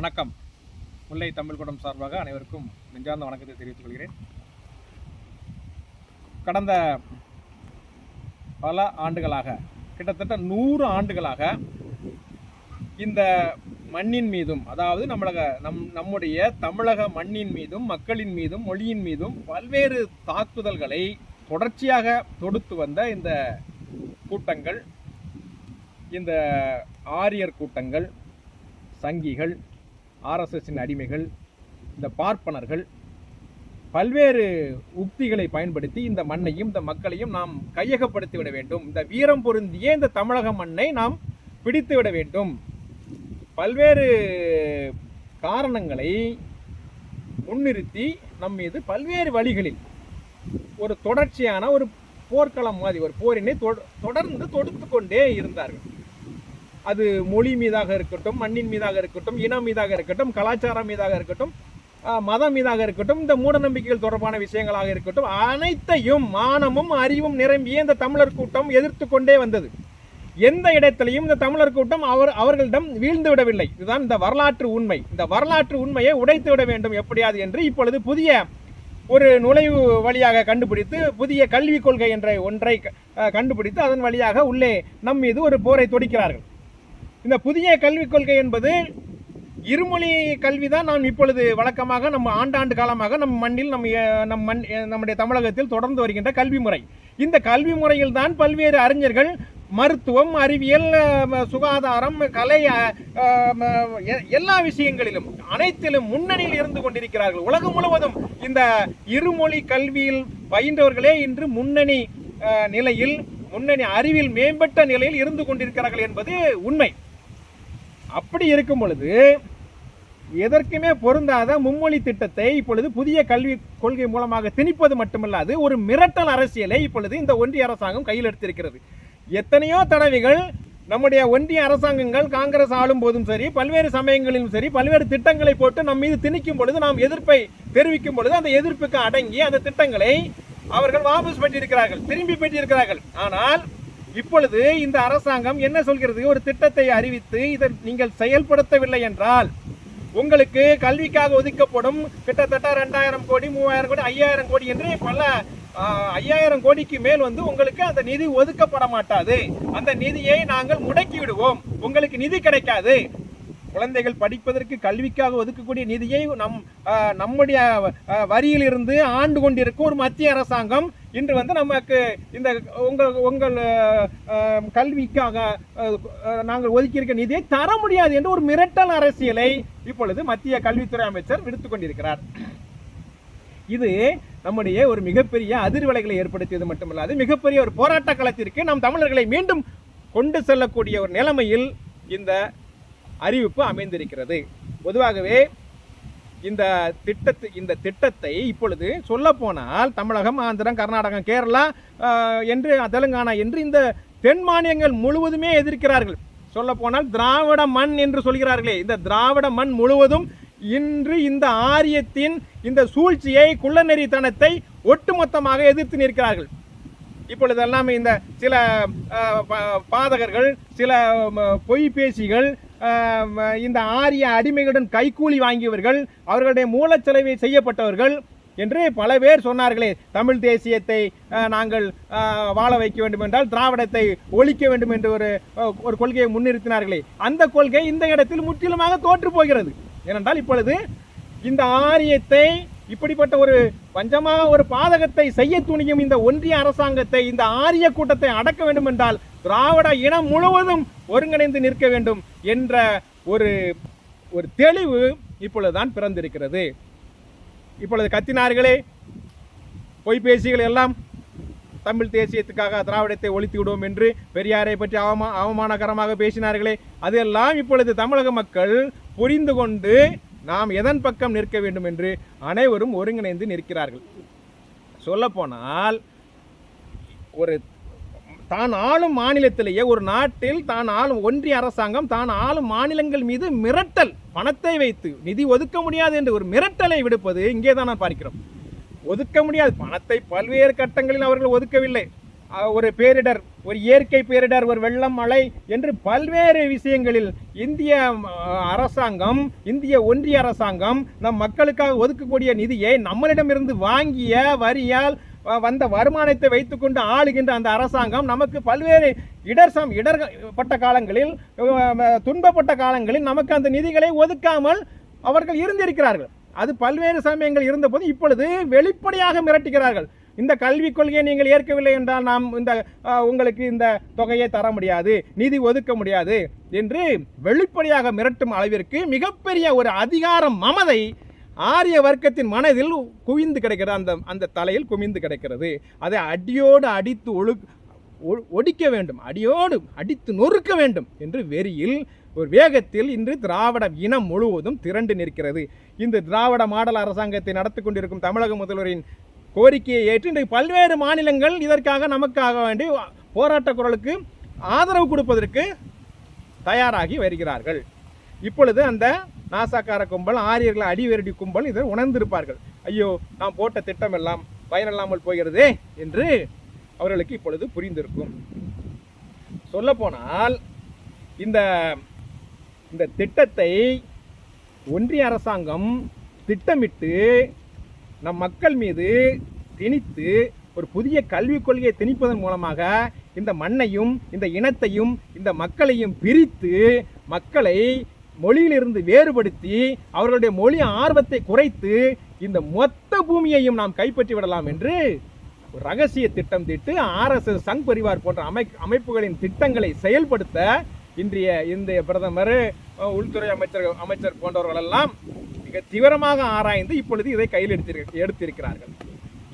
வணக்கம். முல்லை தமிழ்குடம் சார்பாக அனைவருக்கும் நெஞ்சார்ந்த வணக்கத்தை தெரிவித்துக் கொள்கிறேன். கடந்த பல ஆண்டுகளாக கிட்டத்தட்ட நூறு ஆண்டுகளாக இந்த மண்ணின் மீதும் அதாவது நம்மளக நம் நம்முடைய தமிழக மண்ணின் மீதும் மக்களின் மீதும் மொழியின் மீதும் பல்வேறு தாக்குதல்களை தொடர்ச்சியாக தொடுத்து வந்த இந்த கூட்டங்கள் இந்த ஆரியர் கூட்டங்கள் சங்கிகள் ஆர்எஸ்எஸ்ஸின் அடிமைகள் இந்த பார்ப்பனர்கள் பல்வேறு உக்திகளை பயன்படுத்தி இந்த மண்ணையும் இந்த மக்களையும் நாம் கையகப்படுத்தி விட வேண்டும். இந்த வீரம் பொருந்திய இந்த தமிழக மண்ணை நாம் பிடித்து விட வேண்டும். பல்வேறு காரணங்களை முன்னிறுத்தி நம் மீது பல்வேறு வழிகளில் ஒரு தொடர்ச்சியான ஒரு போர்க்களம் மாதிரி ஒரு போரினை தொடர்ந்து தொடுத்து கொண்டே இருந்தார்கள். அது மொழி மீதாக இருக்கட்டும் மண்ணின் மீதாக இருக்கட்டும் இனம் மீதாக இருக்கட்டும் கலாச்சாரம் மீதாக இருக்கட்டும் மதம் மீதாக இருக்கட்டும் இந்த மூடநம்பிக்கைகள் தொடர்பான விஷயங்களாக இருக்கட்டும் அனைத்தையும் மானமும் அறிவும் நிரம்பிய இந்த தமிழர் கூட்டம் எதிர்த்து கொண்டே வந்தது. எந்த இடத்திலையும் இந்த தமிழர் கூட்டம் அவர் அவர்களிடம் வீழ்ந்து விடவில்லை. இதுதான் இந்த வரலாற்று உண்மை. இந்த வரலாற்று உண்மையை உடைத்து விட வேண்டும் எப்படியாது என்று இப்பொழுது புதிய ஒரு நுழைவு வழியாக கண்டுபிடித்து புதிய கல்விக் கொள்கை என்ற ஒன்றை கண்டுபிடித்து அதன் வழியாக உள்ளே நம் மீது ஒரு போரை தொடுக்கிறார்கள். இந்த புதிய கல்விக் கொள்கை என்பது இருமொழி கல்வி தான் நாம் இப்பொழுது வழக்கமாக நம்ம ஆண்டாண்டு காலமாக நம் மண்ணில் நம் நம் மண் நம்முடைய தமிழகத்தில் தொடர்ந்து வருகின்ற கல்வி முறை. இந்த கல்வி முறையில் தான் பல்வேறு அறிஞர்கள் மருத்துவம் அறிவியல் சுகாதாரம் கலை எல்லா விஷயங்களிலும் அனைத்திலும் முன்னணியில் இருந்து கொண்டிருக்கிறார்கள். உலகம் முழுவதும் இந்த இருமொழி கல்வியில் பயின்றவர்களே இன்று முன்னணி நிலையில் முன்னணி அறிவில் மேம்பட்ட நிலையில் இருந்து கொண்டிருக்கிறார்கள் என்பது உண்மை. அப்படி இருக்கும் பொழுது எதற்குமே பொருந்தாத மும்மொழி திட்டத்தை இப்பொழுது புதிய கல்வி கொள்கை மூலமாக திணிப்பது மட்டுமல்லாது ஒரு மிரட்டல் அரசியலை இப்பொழுது இந்த ஒன்றிய அரசாங்கம் கையில் எடுத்திருக்கிறது. எத்தனையோ தடவைகள் நம்முடைய ஒன்றிய அரசாங்கங்கள் காங்கிரஸ் ஆளும் போதும் சரி பல்வேறு சமயங்களிலும் சரி பல்வேறு திட்டங்களை போட்டு நம் மீது திணிக்கும் பொழுது நாம் எதிர்ப்பை தெரிவிக்கும் பொழுது அந்த எதிர்ப்புக்கு அடங்கி அந்த திட்டங்களை அவர்கள் வாபஸ் பெற்றிருக்கிறார்கள் திரும்பி பெற்றிருக்கிறார்கள். ஆனால் இப்பொழுது இந்த அரசாங்கம் என்ன சொல்கிறது? ஒரு திட்டத்தை அறிவித்து இதை நீங்கள் செயல்படுத்தவில்லை என்றால் உங்களுக்கு கல்விக்காக ஒதுக்கப்படும் கிட்டத்தட்ட ரெண்டாயிரம் கோடி மூவாயிரம் கோடி ஐயாயிரம் கோடி என்று பல ஐயாயிரம் கோடிக்கு மேல் வந்து உங்களுக்கு அந்த நிதி ஒதுக்கப்பட மாட்டாது. அந்த நிதியை நாங்கள் முடக்கி விடுவோம். உங்களுக்கு நிதி கிடைக்காது. குழந்தைகள் படிப்பதற்கு கல்விக்காக ஒதுக்கக்கூடிய நிதியை நம் நம்முடைய வரியிலிருந்து ஆண்டு கொண்டிருக்கும் ஒரு மத்திய அரசாங்கம் இன்று வந்து நமக்கு இந்த உங்கள் உங்கள் கல்விக்காக நாங்கள் ஒதுக்கியிருக்க நிதியை தர முடியாது என்று ஒரு மிரட்டல் அரசியலை இப்பொழுது மத்திய கல்வித்துறை அமைச்சர் விடுத்து கொண்டிருக்கிறார். இது நம்முடைய ஒரு மிகப்பெரிய அதிர்வலைகளை ஏற்படுத்தியது மட்டுமல்லாது மிகப்பெரிய ஒரு போராட்ட களத்திற்கு நம் தமிழர்களை மீண்டும் கொண்டு செல்லக்கூடிய ஒரு நிலைமையில் இந்த அறிவிப்பு அமைந்திருக்கிறது. பொதுவாகவே இந்த திட்டத்து இந்த திட்டத்தை இப்பொழுது சொல்ல போனால் தமிழகம் ஆந்திரம் கர்நாடகம் கேரளா என்று தெலுங்கானா என்று இந்த தென் மாநிலங்கள் முழுவதுமே எதிர்க்கிறார்கள். சொல்ல போனால் திராவிட மண் என்று சொல்கிறார்களே. இந்த திராவிட மண் முழுவதும் இன்று இந்த ஆரியத்தின் இந்த சூழ்ச்சியை குள்ளநெறித்தனத்தை ஒட்டுமொத்தமாக எதிர்த்து நிற்கிறார்கள். இப்பொழுது எல்லாமே இந்த சில பாதகர்கள் சில பொய் பேசிகள் இந்த ஆரிய அடிமைகளுடன் கைக்கூலி வாங்கியவர்கள் அவர்களுடைய மூலச்செலவை செய்யப்பட்டவர்கள் என்று பல பேர் சொன்னார்களே. தமிழ் தேசியத்தை நாங்கள் வாழ வைக்க வேண்டும் என்றால் திராவிடத்தை ஒழிக்க வேண்டும் என்று ஒரு ஒரு கொள்கையை முன்னிறுத்தினார்களே. அந்த கொள்கை இந்த இடத்தில் முற்றிலுமாக தோற்று போகிறது. ஏனென்றால் இப்பொழுது இந்த ஆரியத்தை இப்படிப்பட்ட ஒரு பஞ்சமாக ஒரு பாதகத்தை செய்ய துணியும் இந்த ஒன்றிய அரசாங்கத்தை இந்த ஆரிய கூட்டத்தை அடக்க வேண்டும் என்றால் திராவிட இனம் முழுவதும் ஒருங்கிணைந்து நிற்க வேண்டும் என்ற ஒரு ஒரு தெளிவு இப்பொழுதுதான் பிறந்திருக்கிறது. இப்பொழுது கத்தினார்களே பொய்பேசிகள் எல்லாம் தமிழ் தேசியத்துக்காக திராவிடத்தை ஒழித்து விடுவோம் என்று பெரியாரை பற்றி அவமா அவமானகரமாக பேசினார்களே அதெல்லாம் இப்பொழுது தமிழக மக்கள் புரிந்து கொண்டு நாம் எதன் பக்கம் நிற்க வேண்டும் என்று அனைவரும் ஒருங்கிணைந்து நிற்கிறார்கள். சொல்லப்போனால் ஒரு தான் ஆளும் மாநிலத்திலேயே ஒரு நாட்டில் தான் ஆளும் ஒன்றிய அரசாங்கம் தான் ஆளும் மாநிலங்கள் மீது மிரட்டல் பணத்தை வைத்து நிதி ஒதுக்க முடியாது என்று ஒரு மிரட்டலை விடுப்பது இங்கே தான் நான் பார்க்கிறோம். ஒதுக்க முடியாது. பணத்தை பல்வேறு கட்டங்களில் அவர்கள் ஒதுக்கவில்லை. ஒரு பேரிடர் ஒரு இயற்கை பேரிடர் ஒரு வெள்ளம் மழை என்று பல்வேறு விஷயங்களில் இந்திய அரசாங்கம் இந்திய ஒன்றிய அரசாங்கம் நம் மக்களுக்காக ஒதுக்கக்கூடிய நிதியை நம்மளிடமிருந்து வாங்கிய வரியால் வந்த வருமானத்தை வைத்துக்கொண்டு ஆளுகின்ற அந்த அரசாங்கம் நமக்கு பல்வேறு இடர் சம் இடர்பட்ட காலங்களில் துன்பப்பட்ட காலங்களில் நமக்கு அந்த நிதிகளை ஒதுக்காமல் அவர்கள் இருந்திருக்கிறார்கள். அது பல்வேறு சமயங்கள் இருந்தபோது இப்பொழுது வெளிப்படையாக மிரட்டுகிறார்கள். இந்த கல்விக் கொள்கையை நீங்கள் ஏற்கவில்லை என்றால் நாம் இந்த உங்களுக்கு இந்த தொகையை தர முடியாது நிதி ஒதுக்க முடியாது என்று வெளிப்படையாக மிரட்டும் அளவிற்கு மிகப்பெரிய ஒரு அதிகாரம் மமதை ஆரிய வர்க்கத்தின் மனதில் குவிந்து கிடைக்கிறது அந்த அந்த தலையில் குவிந்து கிடைக்கிறது. அதை அடியோடு அடித்து ஒழு ஒ- ஒடிக்க வேண்டும். அடியோடு அடித்து நொறுக்க வேண்டும் என்று வெறியில் ஒரு வேகத்தில் இன்று திராவிட இனம் முழுவதும் திரண்டு நிற்கிறது. இந்த திராவிட மாடல் அரசாங்கத்தை நடத்தி கொண்டிருக்கும் தமிழக முதல்வரின் கோரிக்கையை ஏற்று இன்றைக்கு பல்வேறு மாநிலங்கள் இதற்காக நமக்காக வேண்டி போராட்ட குரலுக்கு ஆதரவு கொடுப்பதற்கு தயாராகி வருகிறார்கள். இப்பொழுது அந்த நாசாக்கார கும்பல் ஆரியர்களை அடிவெரடி கும்பல் இதை உணர்ந்திருப்பார்கள். ஐயோ நாம் போட்ட திட்டம் எல்லாம் பயனில்லாமல் போகிறதே என்று அவர்களுக்கு இப்பொழுது புரிந்திருக்கும். சொல்லப்போனால் இந்த இந்த திட்டத்தை ஒன்றிய அரசாங்கம் திட்டமிட்டு நம் மக்கள் மீது திணித்து ஒரு புதிய கல்விக் கொள்கையை திணிப்பதன் மூலமாக இந்த மண்ணையும் இந்த இனத்தையும் இந்த மக்களையும் பிரித்து மக்களை மொழியிலிருந்து வேறுபடுத்தி அவர்களுடைய மொழி ஆர்வத்தை குறைத்து இந்த மொத்த பூமியையும் நாம் கைப்பற்றி விடலாம் என்று ரகசிய திட்டம் திட்டு ஆர்எஸ்எஸ் சங் பரிவார் போன்ற அமை அமைப்புகளின் திட்டங்களை செயல்படுத்த இன்றைய இந்திய பிரதமர் உள்துறை அமைச்சர் அமைச்சர் போன்றவர்களெல்லாம் மிக தீவிரமாக ஆராய்ந்து இப்பொழுது இதை கையில் எடுத்திரு எடுத்திருக்கிறார்கள்.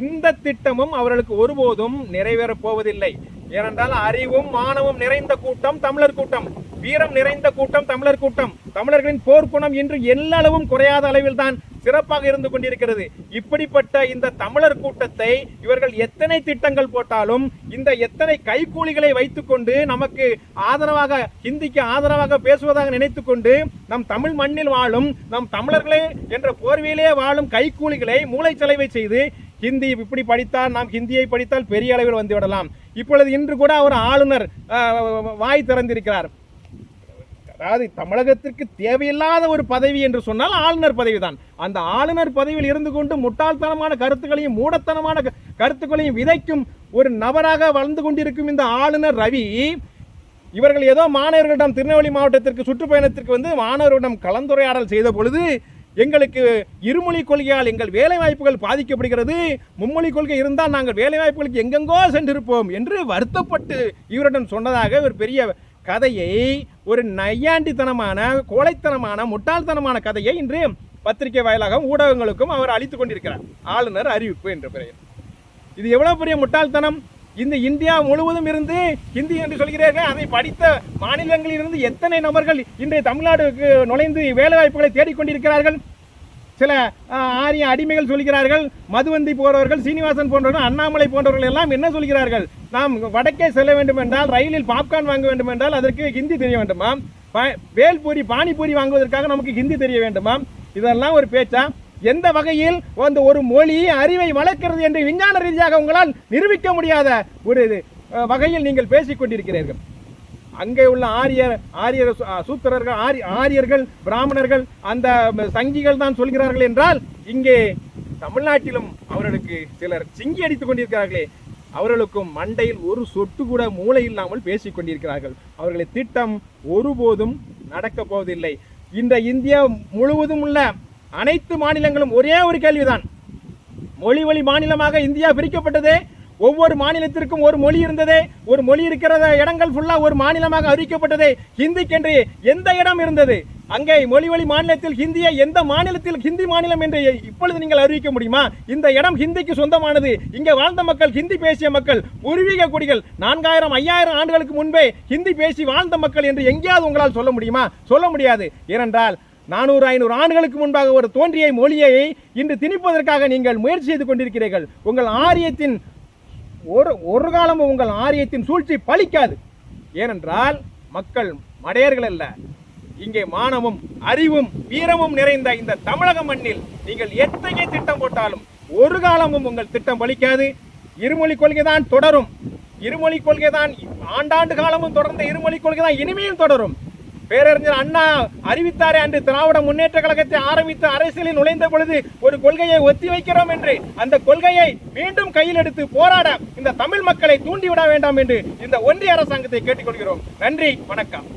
இந்த திட்டமும் அவர்களுக்கு ஒருபோதும் நிறைவேறப் போவதில்லை. ஏனென்றால் அறிவும் மானவும் நிறைந்த கூட்டம் தமிழர் கூட்டம். வீரம் நிறைந்த கூட்டம் தமிழர் கூட்டம். தமிழர்களின் போர்க்குணம் இன்று எல்லளவும் குறையாத அளவில் தான் சிறப்பாக இருந்து கொண்டிருக்கிறது. இப்படிப்பட்ட இந்த தமிழர் கூட்டத்தை இவர்கள் எத்தனை திட்டங்கள் போட்டாலும் இந்த எத்தனை கைக்கூலிகளை வைத்துக்கொண்டு நமக்கு ஆதரவாக ஹிந்திக்கு ஆதரவாக பேசுவதாக நினைத்துக்கொண்டு நம் தமிழ் மண்ணில் வாழும் நம் தமிழர்களே என்ற போர்வையிலே வாழும் கைக்கூலிகளை மூளைச்சலவை செய்து ஹிந்தி இப்படி படித்தால் நாம் ஹிந்தியை படித்தால் பெரிய அளவில் வந்து விடலாம். இப்பொழுது இன்று கூட ஒரு ஆளுநர் வாய் திறந்திருக்கிறார். அதாவது தமிழகத்திற்கு தேவையில்லாத ஒரு பதவி என்று சொன்னால் ஆளுநர் பதவிதான். அந்த ஆளுநர் பதவியில் இருந்து கொண்டு முட்டாள்தனமான கருத்துக்களையும் மூடத்தனமான கருத்துக்களையும் விதைக்கும் ஒரு நபராக வளர்ந்து கொண்டிருக்கும் இந்த ஆளுநர் ரவி இவர்கள் ஏதோ மாணவர்களிடம் திருநெல்வேலி மாவட்டத்திற்கு சுற்றுப்பயணத்திற்கு வந்து மாணவர்களிடம் கலந்துரையாடல் செய்த பொழுது எங்களுக்கு இருமொழி கொள்கையால் எங்கள் வேலை வாய்ப்புகள் பாதிக்கப்படுகிறது. மும்மொழி கொள்கை இருந்தால் நாங்கள் வேலை வாய்ப்புகளுக்கு எங்கெங்கோ சென்றிருப்போம் என்று வருத்தப்பட்டு இவரிடம் சொன்னதாக ஒரு பெரிய கதையை ஒரு நையாண்டித்தனமான கோழைத்தனமான முட்டாள்தனமான கதையை இன்று பத்திரிகை வாயிலாக ஊடகங்களுக்கும் அவர் அளித்துக் கொண்டிருக்கிறார். ஆளுநர் அறிவிப்பு என்ற பெயர் இது எவ்வளவு பெரிய முட்டாள்தனம்? இந்த இந்தியா முழுவதும் இருந்து ஹிந்தி என்று சொல்கிறீர்கள். அதை படித்த மாநிலங்களில் இருந்து எத்தனை நபர்கள் இன்றைய தமிழ்நாடுக்கு நுழைந்து வேலைவாய்ப்புகளை தேடிக்கொண்டிருக்கிறார்கள் சில ஆரிய அடிமைகள் சொல்கிறார்கள் மதுவந்தி போன்றவர்கள் சீனிவாசன் போன்றவர்கள் அண்ணாமலை போன்றவர்கள் எல்லாம் என்ன சொல்கிறார்கள்? நாம் வடக்கே செல்ல வேண்டும் என்றால் ரயிலில் பாப்கார்ன் வாங்க வேண்டும் என்றால் அதற்கு ஹிந்தி தெரிய வேண்டுமா? வேல்பூரி பானிபூரி வாங்குவதற்காக நமக்கு ஹிந்தி தெரிய வேண்டுமா? இதெல்லாம் ஒரு பேச்சா? எந்த வகையில் அந்த ஒரு மொழி அறிவை வளர்க்கிறது என்று விஞ்ஞான ரீதியாக உங்களால் நிரூபிக்க முடியாத ஒரு வகையில் நீங்கள் பேசிக் கொண்டிருக்கிறீர்கள். அங்கே உள்ள ஆரியர் ஆரியர் சூத்திரர்கள் ஆரி ஆரியர்கள் பிராமணர்கள் அந்த சங்கிகள் தான் சொல்கிறார்கள் என்றால் இங்கே தமிழ்நாட்டிலும் அவர்களுக்கு சிலர் சிங்கி அடித்துக் கொண்டிருக்கிறார்களே அவர்களுக்கும் மண்டையில் ஒரு சொட்டு கூட மூளை இல்லாமல் பேசிக் கொண்டிருக்கிறார்கள். அவர்களின் திட்டம் ஒருபோதும் நடக்கப் போவதில்லை. இந்த இந்தியா முழுவதும் உள்ள அனைத்து மாநிலங்களும் ஒரே ஒரு கேள்விதான். மொழி வழி மாநிலமாக இந்தியா பிரிக்கப்பட்டதே ஒவ்வொரு மாநிலத்திற்கும் ஒரு மொழி இருந்ததே. ஒரு மொழி இருக்கிற இடங்கள் ஃபுல்லாக ஒரு மாநிலமாக அறிவிக்கப்பட்டதே. ஹிந்திக்கென்று எந்த இடம் இருந்தது? அங்கே மொழி வழி மாநிலத்தில் ஹிந்தியை எந்த மாநிலத்தில் ஹிந்தி மாநிலம் என்று இப்பொழுது நீங்கள் அறிவிக்க முடியுமா? இந்த இடம் ஹிந்திக்கு சொந்தமானது. இங்கே வாழ்ந்த மக்கள் ஹிந்தி பேசிய மக்கள் பூர்வீக குடிகள் நான்காயிரம் ஐயாயிரம் ஆண்டுகளுக்கு முன்பே ஹிந்தி பேசி வாழ்ந்த மக்கள் என்று எங்கேயாவது உங்களால் சொல்ல முடியுமா? சொல்ல முடியாது. ஏனென்றால் நானூறு ஐநூறு ஆண்டுகளுக்கு முன்பாக ஒரு தோன்றிய மொழியை இன்று திணிப்பதற்காக நீங்கள் முயற்சி செய்து கொண்டிருக்கிறீர்கள். உங்கள் ஆரியத்தின் ஒரு ஒரு காலமும் உங்கள் ஆரியத்தின் சூழ்ச்சி பலிக்காது ஏனென்றால் மக்கள் மடையர்கள் அல்ல. இங்கே மானமும் அறிவும் வீரமும் நிறைந்த இந்த தமிழக மண்ணில் நீங்கள் எத்தகைய திட்டம் போட்டாலும் ஒரு காலமும் உங்கள் திட்டம் பலிக்காது இருமொழி கொள்கை தான் தொடரும். இருமொழி கொள்கை தான் ஆண்டாண்டு காலமும் தொடர்ந்த இருமொழி கொள்கை தான் இனிமையும் தொடரும். பேரறிஞர் அண்ணா அறிவித்தாரே அன்று திராவிட முன்னேற்ற கழகத்தை ஆரம்பித்து அரசியலில் நுழைந்த பொழுது ஒரு கொள்கையை ஒத்தி வைக்கிறோம் என்று. அந்த கொள்கையை மீண்டும் கையில் எடுத்து போராட இந்த தமிழ் மக்களை தூண்டிவிட வேண்டாம் என்று இந்த ஒன்றிய அரசாங்கத்தை கேட்டுக்கொள்கிறோம். நன்றி வணக்கம்.